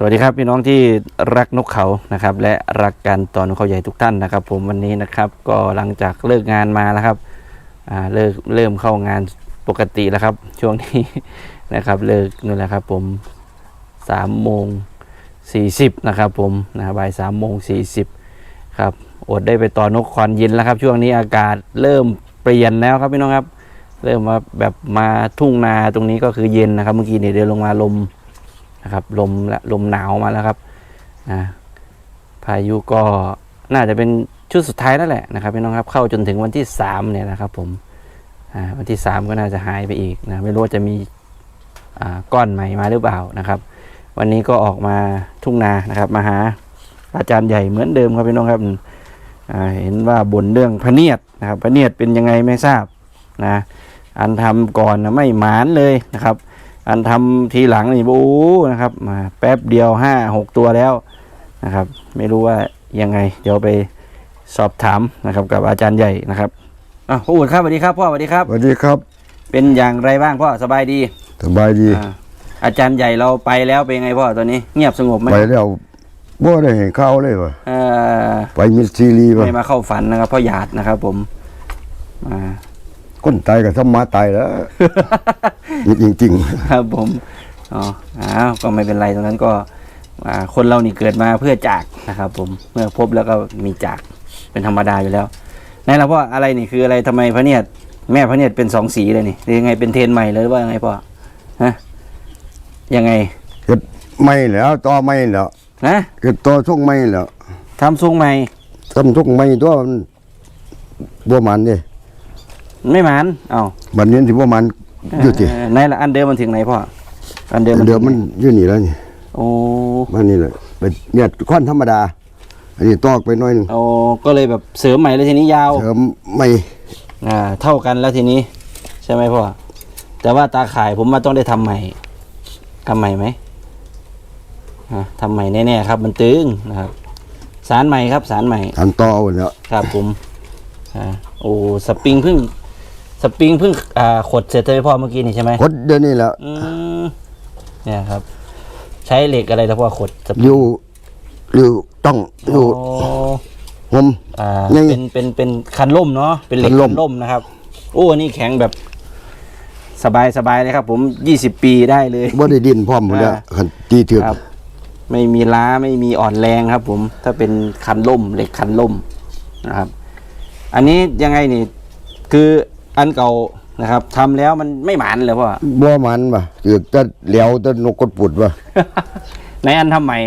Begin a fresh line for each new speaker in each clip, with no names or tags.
สวัสดีครับพี่น้องที่รักนกเขานะครับ และรักการต่อนกเขาใหญ่ทุกท่านนะครับ ผมวันนี้นะครับก็หลังจากเลิกงานมาแล้วครับเลิกเริ่มเข้างานปกติแล้วครับ ช่วงนี้นะครับ เลิกนู่นแหละครับ ผมสามโมงสี่สิบนะครับ ผมนะบ่ายสามโมงสี่สิบครับอดได้ไปต่อนกควันเย็นแล้วครับ ช่วงนี้อากาศเริ่มเปลี่ยนแล้วครับพี่น้องครับ เริ่มมาแบบมาทุ่งนาตรงนี้ก็คือเย็นนะครับ เมื่อกี้เนี่ยเดินลงมาลม นะครับลมและลมหนาวมาแล้วครับนะพายุก็น่าจะเป็นชุดสุดท้ายนั่นแหละนะครับพี่น้องครับเข้าจนถึงวันที่สามเนี่ยนะครับผมวันที่สามก็น่าจะหายไปอีกนะไม่รู้จะมีก้อนใหม่มาหรือเปล่านะครับ วันนี้ก็ออกมาทุ่งนานะครับมาหาอาจารย์ใหญ่เหมือนเดิมครับพี่น้องครับเห็นว่าบ่นเรื่องพะเนียดนะครับพะเนียดเป็นยังไงไม่ทราบนะอันทำก่อนนะไม่หมานเลยนะครับ อันทำทีหลังนี่โอ้นะครับ มาแป๊บเดียวห้าหกตัวแล้วนะครับ ไม่รู้ว่ายังไง เดี๋ยวไปสอบถามนะครับ กับอาจารย์ใหญ่นะครับอะพ่ออุ่นครับสวัสดีครับพ่อสวัสดีครับ
สวัสดีครับ
เป็นอย่างไรบ้างพ่อสบายดี
สบายดี
อ่าอาจารย์ใหญ่เราไปแล้วเป็นไงพ่อตอนนี้ เงียบสงบไหม
ไปแล้วบ่ได้เห็นข้าวเลยวะ
เอ่อ
ไปมิสซีรีวะ
ไม่มาเข้าฝันนะครับพ่อหยาดนะครับ ผมอ่า
คนตายกับสมมาตายแล้ว จริงจริง
ครับผมอ๋ออ้าวก็ไม่เป็นไรตรงนั้นก็อ่าคนเรานี่เกิดมาเพื่อจากนะครับ ผมเมื่อพบแล้วก็มีจากเป็นธรรมดาอยู่แล้วไหนล่ะพ่ออะไรนี่คืออะไรทำไมพระเนียดแม่พระเนียดเป็นสองสีเลยนี่หรือยังไงเป็นเทรนใหม่เลยหรือว่ายังไงพ่อฮะยังไง
ๆเฮ็ดไม่แล้วต่อไม่แล้ว
นะ
เฮ็ดต่อทุกไม่แล้ว
ทำทรงใหม่
ทำทุกไม่ตัวมันบ่มันเด้
ไม่หมานเอ้า
บัดนี้สิบ่มันอยู่ติ
เไหนล่ะอันเดิมมันถึงไหนพ่ออันเดิม
เดี๋ยวมันอยู่นี่แล้วนี่
โอ้
มันนี่แหละไปเนี่ยควันธรรมดา อันนี้ตอกไปหน่อยหนึง
โอ้ก็เลยแบบเสริมใหม่เลยทีนี้ยาว
เสริมไม่
อ่าเท่ากันแล้วทีนี้ใช่ไหมพ่อแต่ว่าตาข่ายผมว่าต้องได้ทำใหม่ทำใหม่ไหมอ่าทำใหม่แน่ๆครับ มันตึงนะครับ สารใหม่ครับสารใหม่
ทันต่อเอาแล้ว
ครับผมอ่าโอ้สปริงเพิ่ง สปริงเพิ่งอ่าขดเสร็จเลยพ่อเมื่อกี้นี่ใช่ไหม
กดเดี๋ยวนี้แล้ว
อืมเนี่ยครับ ใช้เหล็กอะไรแล้วพ่อขดสปริง
อยู่อยู่ต้องอยู่
โอ้
ผม
อ่า
ยัง
เป็นเป็นเป็นคันล่มเนาะเป็นเหล็ก
คันล่
คั
ม
นล่มนะครับโอ้อันนี่แข็งแบบสบายสบายเลยครับ ผมยี่สิบปีได้เลย
บ่ได้ดินพร้อมหมดแล้ว
อ่า
คันตีถึก
ครับ ไม่มีล้าไม่มีอ่อนแรงครับ ผม ถ้าเป็นคันล่ม เหล็กคันล่มนะครับ อันนี้ยังไงนี่ คือ อันเก่านะครับทำแล้วมันไม่หมานเลยพ่อ
บ่มันบ่ถึกแต่เหลียวแต่นกกดปุดบ่
ในอันทำใหม่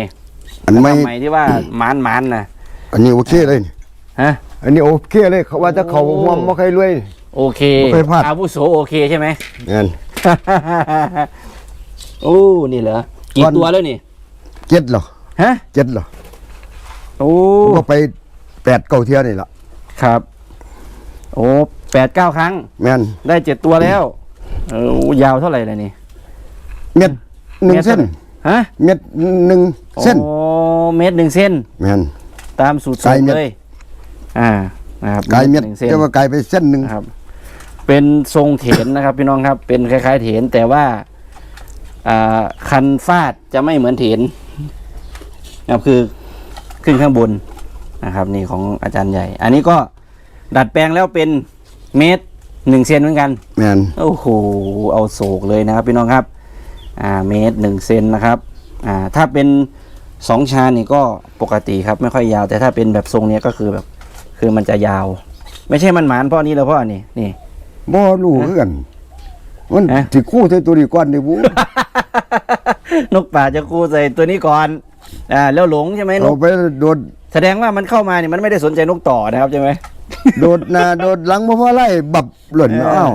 อันไม่
ทำใหม่ที่ว่าหมานหมานนะ
อันนี้โอเคเลยนี่
ฮะ
อันนี้โอเคเลยเขาว่าจะเขา
โอ้
ห่วงบ่ใครรวย
โอเค
ไม่เคยพลาด
อาวุโสโอเคใช่ไหม
งั้น
โอ้นี่เหรอกี่
วัน
ตัวแล้วนี่
เจ็ดเหรอ
ฮะ
เจ็ดเหรอ
โอ้
ผมก็ไปแปดเก้าเที่ยนี่ล่ะ
ครับ โอ้ แปดเก้าครั้ง
แม่น
ได้เจ็ดตัวแล้ว เออโอ้ยาวเท่าไหร่เลยนี่
เม็ดหนึ่ง
ม็ด
เส้น
ฮะ
เม็ดหนึ่งเส้น
โอ้เมตรหนึ่งเส้น
แม่น
ตามสูตร
ไกลเม็ด
เลย อ่า นะครับ
กายเม็ด
หนึ่งเส้น
จะว่ากายไปเส้นหนึ่ง
นะครับ เป็นทรงเถนนะครับ พี่น้องครับ เป็นคล้ายๆเถนแต่ว่าอ่าคันฟาดจะไม่เหมือนเถนนะครับคือขึ้นข้างบนนะครับ นี่ของอาจารย์ใหญ่ อันนี้ก็ดัดแปลงแล้วเป็น เมตรหนึ่งเซนเหมือนกัน
แม่น
โอ้โห เอาโศกเลยนะครับพี่น้องครับ อ่า เมตรหนึ่งเซนนะครับ อ่า ถ้าเป็นสองชานนี่ก็ปกติครับ ไม่ค่อยยาว แต่ถ้าเป็นแบบทรงเนี้ยก็คือแบบ คือมันจะยาว ไม่ใช่มันหมานเพ่อนี้แล้วพ่อนี่ นี่
บ่รู้คือกัน มัน
ฮะ
สิคู่ใส่ตัวนี้ก่อนดิบุ
นกป่าจะกูใส่ตัวนี้ก่อน อ่า แล้วหลงใช่ไหมน
เอา
ก
ไปโดด
แสดงว่ามันเข้ามาเนี่ยมันไม่ได้สนใจนกต่อนะครับใช่ไหม
โดดหน้าโดดหลังบ่พอไล่บับหล่น
เออ
อ้าว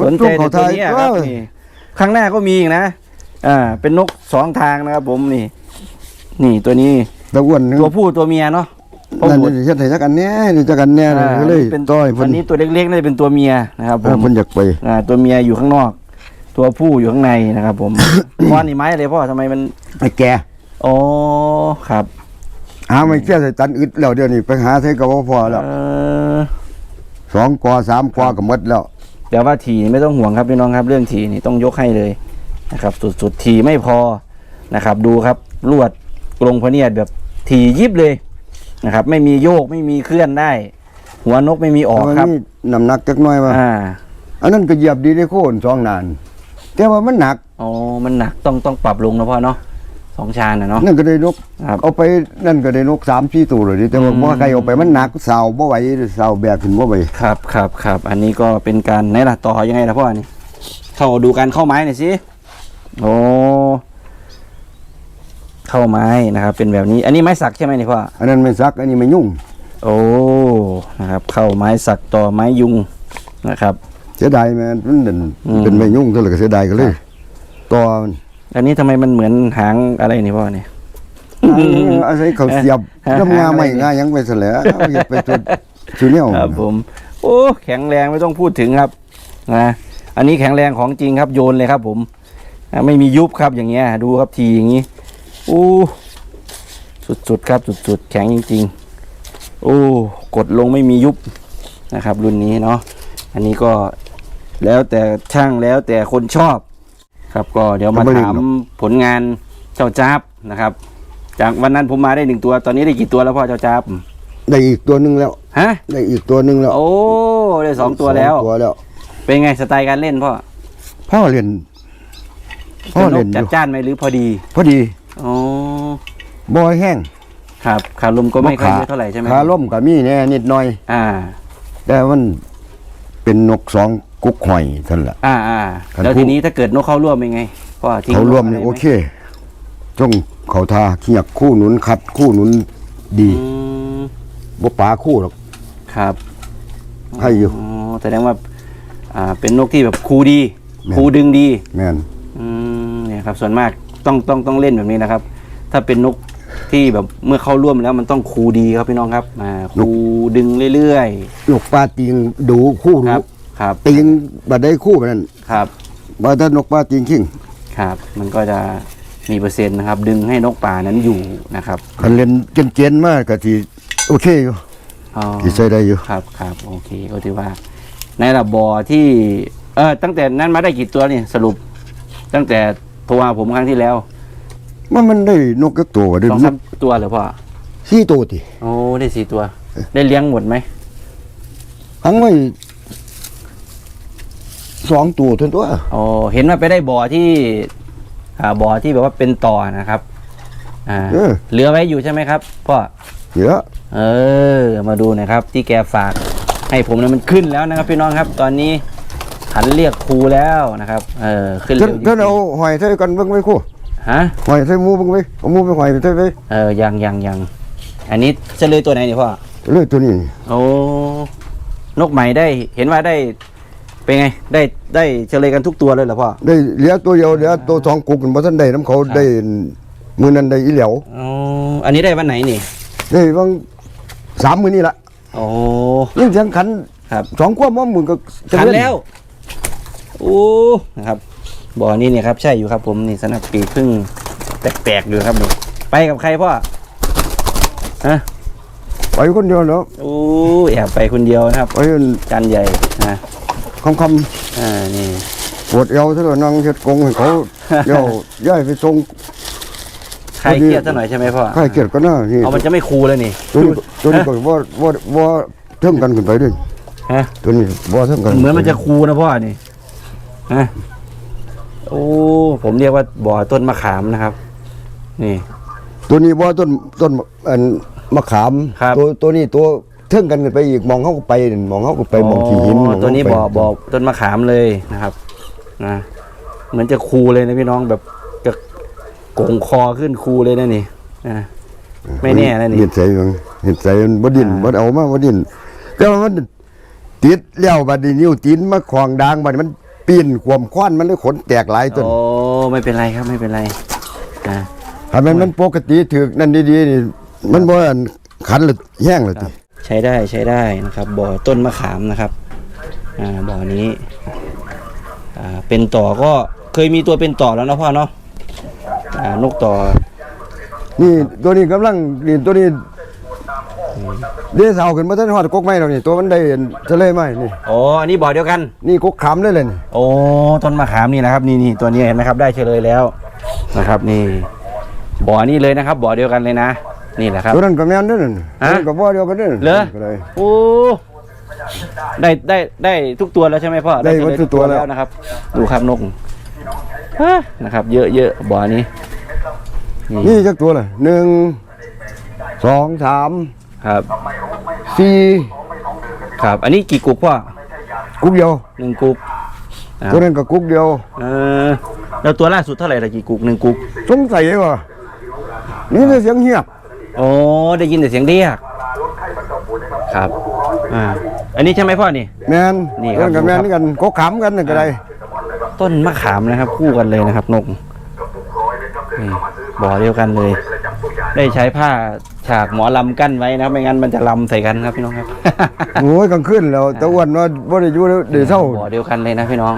สนใจ
เขา
ในตัว
ทาย
เนี้ยครับนี่ข้างหน้าก็มีอีกนะอ่าเป็นนกสองทางนะครับผมนี่ นี่ตัวนี้
ตะอ้วนนึง
ตัวผู้ตัวเมียเนาะพ่อ
นั่น
บุตร
นี่เฮ็ดให้จักอันแน่นี่จักอันแน่เลยเลย
เป็น
ต้อย
อั
เพิ่น
นนี้ตัวเล็กๆน่าจะเป็นตัวเมียนะครับผ
เออ
ม
เพิ่นอยากไป
อ่าตัวเมียอยู่ข้างนอก ตัวผู้อยู่ข้างในนะครับ ผม พ่อนี่ไม้อะไรพ่อทำไมมัน
ไอ้แก
อ๋อครับ
หาไม่แก่ใส่ตันอึดแล้วเดี๋ยวนี้ไปหาใส่ก็บ่พอแล้ว
เออ
สองกอสามกอก็หมดแล้ว
แต่ว่าทีนี่ไม่ต้องห่วงครับพี่น้องครับ เรื่องทีนี่ต้องยกให้เลยนะครับ สุดๆทีไม่พอนะครับ ดูครับลวดกรงพะเนียดแบบถี่ยิบเลยนะครับ ไม่มีโยกไม่มีเคลื่อนได้ หัวนกไม่มีออก
แต่ว่า
ครับ
นี่น้ำหนักจักหน่อยว่า
อ่า
อันนั้นก็เหยียบดีได้โค่นสองนาน แต่ว่ามันหนัก
อ๋อมันหนักต้องต้องปรับลงนะพ่อเนาะ สองชานนะเนาะ
นั่นก็ได้นก
ครับ
เอาไปนั่นก็ได้นกสามสี่ตัวเลยดิแต่ว่า
อืม
บ่ใครเอาไปมันหนักสาวบ่ไหวสาวแบกขึ้นบ่ไหว
ครับครับครับอันนี้ก็เป็นการไหนล่ะต่อยังไงล่ะพ่อนี่เข้าดูการเข้าไม้หน่อยสิโอ้เข้าไม้นะครับ เป็นแบบนี้ อันนี้ไม้สักใช่ไหมนี่พ่อ
อันนั้นไม่ซักอันนี้ไม่ยุ่ง
โอ้นะครับ เข้าไม้สักต่อไม้ยุงนะครับ
เสียดายแม่นมันเด่น
อืม
เป็นไม่ยุ่งเท่าไหร่ก็เสียดายก็เลยต่อมัน
อันนี้ทำไมมันเหมือนหางอะไรนี่พ่อเนี่ย
อาศัยเขาเสียบ
ฮะ
น้ำงาไม่งายังไปซะแล้วเอาอย่าไปทุดชูเนี่ยว
ครับผม โอ้ แข็งแรงไม่ต้องพูดถึงครับนะอันนี้แข็งแรงของจริงครับโยนเลยครับ ผมอะไม่มียุบครับอย่างเงี้ย ดูครับทีอย่างงี้โอ้สุดๆครับสุดๆแข็งจริงๆโอ้กดลงไม่มียุบนะครับ รุ่นนี้เนาะอันนี้ก็แล้วแต่ช่างแล้วแต่คนชอบ ครับก็เดี๋ยวมาถามผลงานเจ้าจ้าบนะครับ จากวันนั้นผมมาได้หนึ่งตัว ตอนนี้ได้กี่ตัวแล้วพ่อเจ้าจ้าบ
ได้อีกตัวหนึงแล้ว
ฮะ
ได้อีกตัวหนึงแล้ว
โอ้ได้สองตัวแล้ว
สองตัวแล้ว
เป็นไงสไตล์การเล่นพ่อ
พ่อเล่นพ่อ
เป็นน
เล่
ก
นอ
จัด
ยู่
จ้านไหมหรือพอดี
พอดี
อ๋อ
บ่อยแห้ง
ครับขาลมก็ไม่ค่อย
ขา
เยอะเท่าไหร่ใช่ไหม
ขาล่มก็มีแน่นิดหน่อย
อ่า
แต่มันเป็นนกสอง กุ๊กหอยท่านนละ
อ่าอ่า
ครับ
แล้วทีนี้ถ้าเกิดนกเข้าร่วมเป็นไงพ่อทิ้ง
เขาร่วมนี่ะ
ไไห
โอเคจงเขาทาเขียกคู่หนุนขัด คู่หนุนดี
อืม
บ่ป๋าคู่หรอก
ครับ
ให้อยู่
อ๋อแสดงว่าอ่าเป็นนกที่แบบคูดี
แม่น
คูดึงดี
แม่น
อืมเนี่ยครับ ส่วนมากต้องต้องต้องเล่นแบบนี้นะครับ ถ้าเป็นนกที่แบบเมื่อเข้าร่วมแล้วมันต้องคูดีครับพี่น้องครับอ่าคูดึงเรื่อย
นกปลาติงดูคู่
ๆค
รู้
รับ ครับ
ติงบัดได้คู่แบบนั้น
ครับ
บ่ถ้านกปลาติงขิง
ครับ มันก็จะมีเปอร์เซ็นต์นะครับ ดึงให้นกป่านั้นอยู่นะครับ
คันเล่นเจนๆมากก็สิโอเคอยู่
อ๋อ
สิใช้ได้อยู่
ครับครับโอเคก็ถือว่า ในระบอที่เออตั้งแต่นั้นมาได้กี่ตัวนี่สรุป ตั้งแต่โทรหาผมครั้งที่แล้ว
มันมันได้นกจักตัวได้
สอง
น
สากมตัวเหรือพ่อ
สี่ตัวติ
โอ้ได้สี่ตัว ได้เลี้ยงหมดไหม
หังไว้ สองตัวเท่านั้นตัว
โอ้เห็นว่าไปได้บ่อที่อ่าบ่อที่แบบว่าเป็นต่อนะครับ อ่า
เออ
เหลือไว้อยู่ใช่ไหมครับพ่อ
เยอะ
เออ มาดูหนะครับ ที่แกฝากให้ผมเนี่ยมันขึ้นแล้วนะครับพี่น้องครับ ตอนนี้ขันเรียกครูแล้วนะครับ เออขึ้น
ท่าน
เร็วจริ
ท่าน
ง
เอาหอยใส่กันเบิ่งไว้คู่
ๆฮะ
หอยใส่หมูเบิ่งไว้เอาหมูไปหอยไปใส่ไว้
เออยังยังยังอันนี้เฉลยตัวไหนเนี่ยพ่อ
เลยตัวนี้
โอ้นกใหม่ได้เห็นว่าได้ เป็นไง ได้ได้เฉลยกันทุกตัวเลยเหรอพ่อ
ได้เหลือตัวเดียวเหลือตัวสองกุกบ่ทันได้น้ำเขาได้มื้อนั้นได้อีเหลียว
อ๋อ อันนี้ได้วันไหนนี่
ได้บางสามมื้อนี้ละ
โอ้
ยิ่งเสียงขัน
ครับ
สองควบว่ามึงก็จะ
ขัน
เน
แล้ว โอ้นะครับบ่อนี้เนี่ยครับใช่อยู่ครับผมนี่สนับปีกพึ่งแปลกๆอยู่ครับนี่ไปกับใครพ่อฮะ
ไปคนเดียวเนาะ
โอ้แอบไปคนเดียวนะครับ
ไป
จานใหญ่นะ
คำค
อ่านี่ำ
ปวดเอวเท่านั่งเฮ็ดกงให้เขาเดี๋ยวย้ายไปส่ง
ใครเครียดซะหน่อยใช่ไหมพ่อ
ใครเกียดก็น่านี่
เอามันจะไม่คูลเลยนี่
ตัวนี้ตัวนี้ก็ว่าว่าว่าเทิงกันขึ้นไปด้วย
ฮะ
ตัวนี้ว่าเทิงกัน
เหมือนมันจะคูนะพ่อนี่ฮะโอ้ผมเรียกว่าบ่อต้นมะขามนะครับ นี่
ตัวนี้ว่าต้นต้นอันมะขาม
ครับ
ตัวตัวนี้ตัว เทิงกันขึ้นไปอีกมองเขาก็ไปนั่นมองเขาก็ไปมองขี้หินมอง
ตัวนี้
เขา
บ่อ
ไป
บ่อต้นมะขามเลยนะครับนะเหมือนจะคูเลยนะพี่น้องแบบจะโก่งคอขึ้นคูเลยนะนี่นะไม่แน่นะนี่
เห็นใส่มันเห็นใส่มันบ่ดิน
อ่า
บ่เอามาบ่ดินแต่ว่ามันติดแล้วบัดนี้นิ้วตีนมาขวางดางบัดนี้มันปีนความควันมันเลยขนแตกหลายต้น
โอ้ไม่เป็นไรครับไม่เป็นไรอ่า
ถ้ามันมันปกติถึกนั่นดีๆนี่มันบ่อันขันหรือแห้งเลยติ
ใช้ได้ใช้ได้นะครับบ่อต้นมะขามนะครับอ่าบ่อนี้อ่าเป็นต่อก็เคยมีตัวเป็นต่อแล้วเนาะพ่อเนาะอ่านกต่อ
นี่ตัวนี้กำลังนี่ตัวนี้เดสาวขึ้นมาทันฮอดกกไม้แล้วนี่ตัวมันได้ทะเลไม้นี่
โอ้อันนี้บ่อเดียวกัน
นี่กกขามเลยเลยนี่
โอ้ต้นมะขามนี่นะครับ นี่นี่ตัวนี้เห็นไหมครับได้เฉลยแล้วนะครับ นี่บ่อนี่เลยนะครับ บ่อเดียวกันเลยนะ นี่แหละครับ
ตัวนั้นก็แม่นเด้อนั่น
ฮะ
ตัวนั้นก็บ่เดียวกันเด้อ
เหรอ
ก็ได้
โอ้ได้ได้ได้ทุกตัวแล้วใช่ไหมพ่อ
ได้หมดทุกตัวแล้ว
นะครับ ดูครับนกฮะนะครับ เยอะเยอะบ่อนี้
นี่จักตัวล่ะหนึ่งสองสาม
ครับ
สี่
ครับ อันนี้กี่กุกพ่อ
กุ๊กเดียว
หนึ่งกุกครับ
ตัวนั้นก็กุ๊กเดียว
เออแล้วตัวล่าสุดเท่าไหร่ละกี่กุกหนึ่งกุก
สงสัยว่านี่แต่เสียงเงียบ
โอ้ได้ยินแต่เสียงเรียกครับอ่าอันนี้ใช่ไหมพ่อนี่
แมน
นี่ครับ
ตัวกับแมน
ดูครับ
นี่กันก็ขำกันนั่นก็ได้
ต้นมะขามนะครับ คู่กันเลยนะครับนกนี่บ่อเดียวกันเลย ได้ใช้ผ้าฉากหมอลำกั้นไว้นะครับไม่งั้นมันจะลำใส่กันครับพี่น้องครับ
โอ้ยกลางคืนแล้วตะอ้วันว่าบ่ได้อยู่เดี๋ยวเช้า
บ่อเดียวกันเลยนะพี่น้อง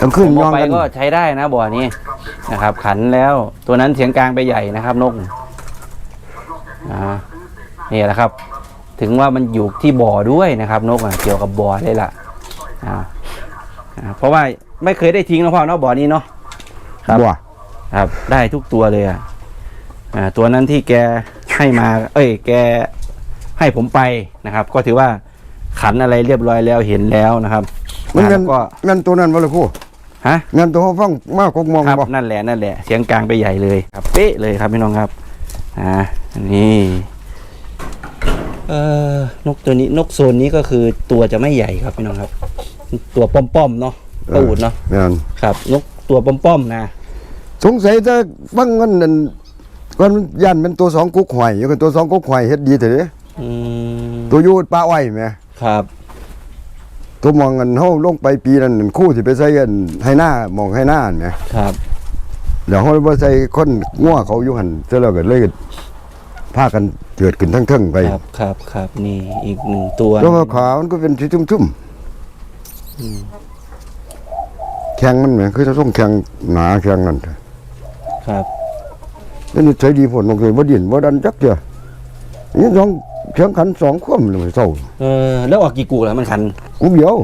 กลางคืน
ผม
ย
เอา
อง
ไป
กัน
ก็ใช้ได้นะบ่อนี้นะครับ ขันแล้วตัวนั้นเสียงกลางไปใหญ่นะครับนก อ่านี่แหละครับ ถึงว่ามันอยู่ที่บ่อด้วยนะครับ นกอะเกี่ยวกับบ่อเลยล่ะอ่าอ่าเพราะว่าไม่เคยได้ทิ้งนะพ่อเนาะบ่อนี้เนาะครับ
บัว
ครับได้ทุกตัวเลยอะอ่าตัวนั้นที่แกให้มา เอ้ย แกให้ผมไปนะครับ ก็ถือว่าขันอะไรเรียบร้อยแล้วเห็นแล้วนะครับ
มัน
อ่า
เงิ
แล้
น
วก็
เงินตัวนั้นบ่ล่ะครู
ฮะ
เงินตัวเขาฟังมากกกมอง
ครับ
บ่
นั่นแหละนั่นแหละเสียงกลางไปใหญ่เลยครับเป๊ะเลยครับพี่น้องครับ อ่าอันนี่เอ่อนกตัวนี้นกโซนนี้ก็คือตัวจะไม่ใหญ่ครับพี่น้องครับ ตัวป้อมๆเนาะตูดเนาะ
แม่น
ครับ นกตัวป้อมๆนะ
สงสัยจะฟังเงินนั่นก่อนยันเป็นตัวสองกุ๊กหอยอยู่กันตัวสองกุ๊กหอยเฮ็ดดีแต่เด้
อืม
ตัวอยู่ป่าอ้อยแหม
ครับ
ตัวมองกันเฮาลงไปปีนั้นนั่นคู่สิไปใส่กันให้หน้ามองให้หน้าแหม
ครับ
เดี๋ยวเฮาบ่ใส่คนงัวเขาอยู่หั่นเสร็จแล้วก็เลยพากันเกิดขึ้นทั้งเทิงไป
ครับครับครับนี่อีกหนึ่งตัว
ตัวขาวมันก็เป็นสีชุ่มๆแข็งมันแหมคือจะต้องแข็งหนาแข็งนั่น
ครับ
นี่นิสัยดีผลนกเลยบ่ดินบ่ดันจักเดียวนี่สองแข็งขันสองคว่ำเลยเศร้า
เออแล้วออกกี่กูแล้วมันคัน
กูเดียว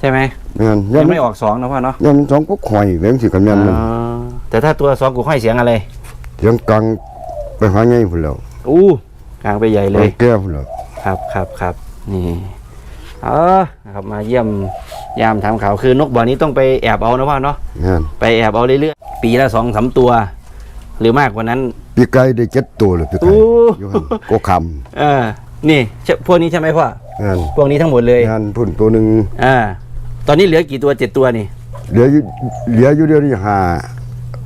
ใช่ไหม
แม่น
ยั
ยังง
ไม่ออกสองนะพ่อเนาะ
ยังสองกุ๊กหอยแม่งสิกันแม่นนั่น
อ๋อ แต่ถ้าตัวสองกูค่อยเสียงอะไร
เสียงกลางไปหาไงพุ่นแล้ว
อู้กลางไปใหญ่เลย
แก้พุ่นแล้ว
ครับครับครับนี่เออนะครับมาเยี่ยมยามทำข่าวคือนกบ่อนี้ต้องไปแอบเอานะพ่อเนาะ
แม่น
ไปแอบเอาเรื่อยๆปีละสองสามตัว หรือมากกว่านั้น
ปีไก่ได้เจ็ดตัวเลยปีไก่
อู้
อยู่หั่นก็ค
เออนี่ใช่พวกนี้ใช่ไหมพ่อำ
แม่น
พวกนี้ทั้งหมดเลย
งานพุ่นตัวหนึง
อ่าตอนนี้เหลือกี่ตัวเจ็ดตัวนี่
เหลืออยู่เหลืออยู่เดียวนี่ห้า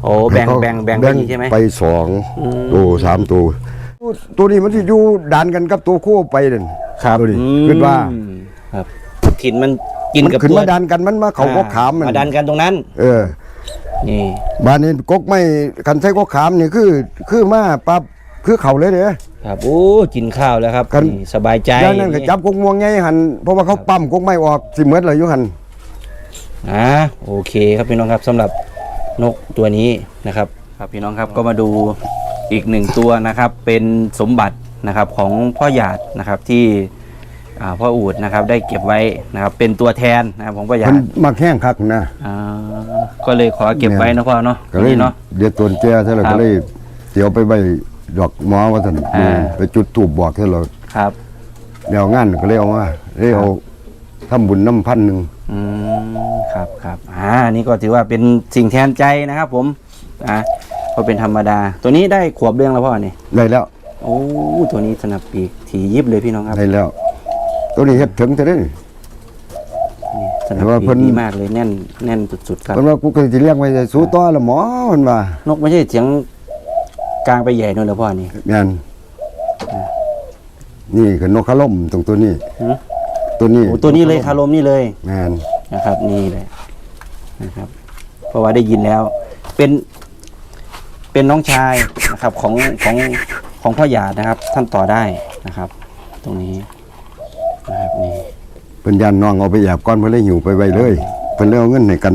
โอ้แบ่งแบ่งแบ่งไปอีกใช่ไหม
ไปสอง
อืม
ตัวสามตัว ตัวนี้มันสิอยู่ดันกันกับตัวคู่ไปนั่น
ครับ
ตัวนี้
อืม
คิดว่า
ครับถิ่นมันกิน
มัน
กับ
ขึ้น
ตัว
มาดันกันมันมาเขาก็ขามมัน
มาดันกันตรงนั้น
เออ
นี่
บ้านนี้กกไม่คันใช้กกขามนี่คือ คือมาปั๊บคือเขาเลยเด้อ
ครับโอ้กินข้าวแล้วครับ
กัน
นี่สบายใจ
อย่างนั้นก็จับกกม่วงไงหันเพราะว่าเขาปั๊มกกไม่ออกสิเหมือนเลยอยู่หัน
อ่าโอเคครับพี่น้องครับสำหรับ นกตัวนี้นะครับ ครับพี่น้องครับก็มาดูอีกหนึ่งตัวนะครับ เป็นสมบัตินะครับของพ่อหยาดนะครับที่อ่าพ่ออูดนะครับได้เก็บไว้นะครับ เป็นตัวแทนนะครับของพ่อหยา
มัน
ด
มักแห้งคักนะ
อ่าก็เลยขอเก็บไว้นะพ่อเนาะ
ก็เลย
นี่เนาะ
เดี๋ยวตัวแจ้ซะแล้ว
ครับ
ก็เลยเดี๋ยวไปใบดอกหมอว่าท่าน
อ่า
ไปจุดตูบบอกซะแล้ว
ครับ
แนวงานก็เลยเอามาเลยเอาทำบุญน้ำพันหนึ่ง
อืมครับครับอ่านี่ก็ถือว่าเป็นสิ่งแทนใจนะครับ ผมอ่าก็เป็นธรรมดา ตัวนี้ได้ขวบเรื่องแล้วพ่อนี่
ได้แล้ว
โอ้ตัวนี้สนับปีกถียิบเลยพี่น้องครับ
ได้แล้ว ตัวนี้เฮ็ดถึงจะได้นี่
นี่สนั
แต่
บ
ว่า
ปี
เพิ่
ก
น
ดีมากเลยแน่นแน่นสุดๆครับ
เพิ่นว่ากูเคยสิเลี้ยงไว้จะสู้ต่อละหมอมันว่าน
กไม่ใช่เสียงกลางไปใหญ่นู่นเหรอพ่อนี่
แม่นนี่คือนกขะล่มตรงตัวนี้
หือ
ตัวนี้
โอ้ตัวนี้เลยคารมนี่เลย
แม่น
นะครับ นี่เลยนะครับ เพราะว่าได้ยินแล้ว เป็นเป็นน้องชายนะครับของของของพ่อหยาดนะครับ ท่านต่อได้นะครับ ตรงนี้นะครับนี่
เพิ่นย่านน้องเอาไปแอบก่อนเพิ่นเลยหิวไปไว้เลยเพิ่นเลยเอาเงินให้กัน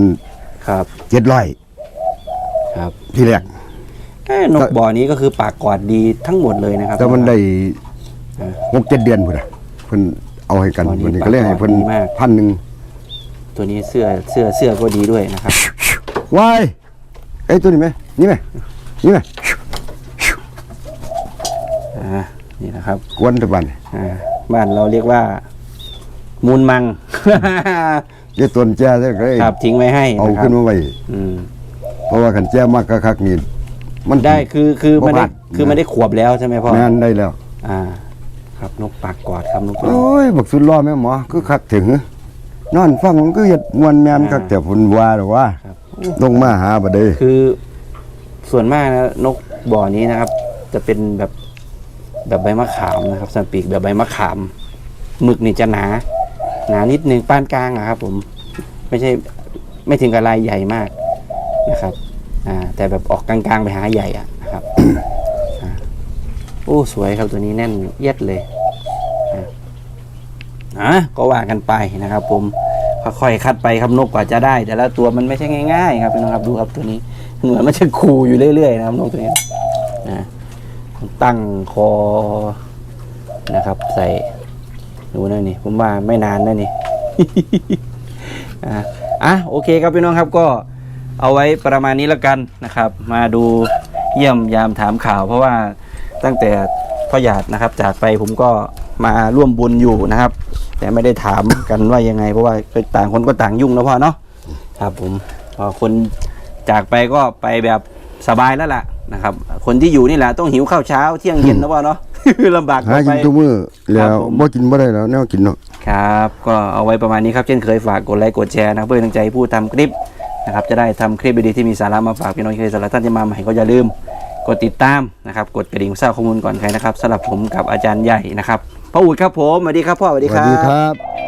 ครับ
700
ครับ
ที่แรก
เอ้ยนกบ่อนี้ก็คือปากกอดดีทั้งหมดเลยนะครับ
แต่มันได้
เออ
หกเจ็ดเดือนพุ่นน่ะเพิ่น เอาให้กันวันนี้ก็เรียกให้เพิ่นพันหนึ่ง
ตัวนี้เสื้อเสื้อเสื้อก็ดีด้วยนะครับ
วายไอ้ตัวนี้ไหมนี่ไหมนี่ไหมอ่า
นี่นะครับ
กวนตะบัน
อ่าบ้านเราเรียกว่า มูลมัง
เรียกตัวแจ้เลย
ครับทิ้งไว้ให้
เอาขึ้นมาไว้เพราะว่าขันแจ้มากคักๆนี่มัน
ได้คือคือมันได้คือมันได้ขวบแล้วใช่ไหมพ่อ
แม่นได้แล้ว
อ่า ครับนกปากกอดครับนกปาก
โอ้ยบักสุดรอแม่หมอคือคักถึง นอนฟังมันก็เฮ็ดมวนแม่นคักแต่ผลว่าหรอกว่า
ครับ
ลงมาหาบ่ได้
คือ ส่วนมากนะนกบ่อนี้นะครับ จะเป็นแบบแบบใบมะขามนะครับสันปีกแบบใบมะขามหมึกนี่จะหนา หนานิดนึงปานกลางอะครับ ผม ไม่ใช่ไม่ถึงกับลายใหญ่มากนะครับ อ่า แต่แบบออกกลางๆไปหาใหญ่อะนะครับอ่าโอ้สวยครับตัวนี้แน่นเอียดเลยอะก็ว่ากันไปนะครับ ผมค่อยๆคัดไปครับนกกว่าจะได้ แต่ละตัวมันไม่ใช่ง่ายๆครับพี่น้องครับดูครับตัวนี้เหมือนมันจะขู่อยู่เรื่อยๆนะครับนกตัวนี้นะตั้งคอนะครับ ใส่ดูนะนี่ผมว่าไม่นานนะนี่อะอะโอเคครับพี่น้องครับก็เอาไว้ประมาณนี้แล้วกันนะครับ มาดูเยี่ยมยามถามข่าวเพราะว่า ตั้งแต่พ่อหยาดนะครับ จากไปผมก็มาร่วมบุญอยู่นะครับ แต่ไม่ได้ถามกันว่ายังไง เพราะว่าต่างคนก็ต่างยุ่งนะพ่อเนาะครับ ผมพอคนจากไปก็ไปแบบสบายแล้วล่ะนะครับ คนที่อยู่นี่แหละต้องหิวข้าวเช้าเที่ยงเย็นนะพ่อเนาะลำบาก
หา
ต่อ
กิ
ไป
นทุกมื้อแล้ว
ครับผม
บ่กินบ่ได้แล้วแนวกินเนาะ
ครับ ก็เอาไว้ประมาณนี้ครับเช่นเคยฝากกดไลค์กดแชร์นะครับเพื่อเป็นกำลังใจให้ผู้ทำคลิปนะครับจะได้ทำคลิปดีๆที่มีสาระมาฝากพี่น้องเคยสาระท่านจะมาใหม่ก็อย่าลืม กดติดตามนะครับ กดกระดิ่งทราบข้อมูลก่อนใครนะครับสำหรับผมกับอาจารย์ใหญ่นะครับพ่ออุดครับผมสวัสดีครับพ่อสวั
ส
ดีค
วัส
รับ
ดีครับ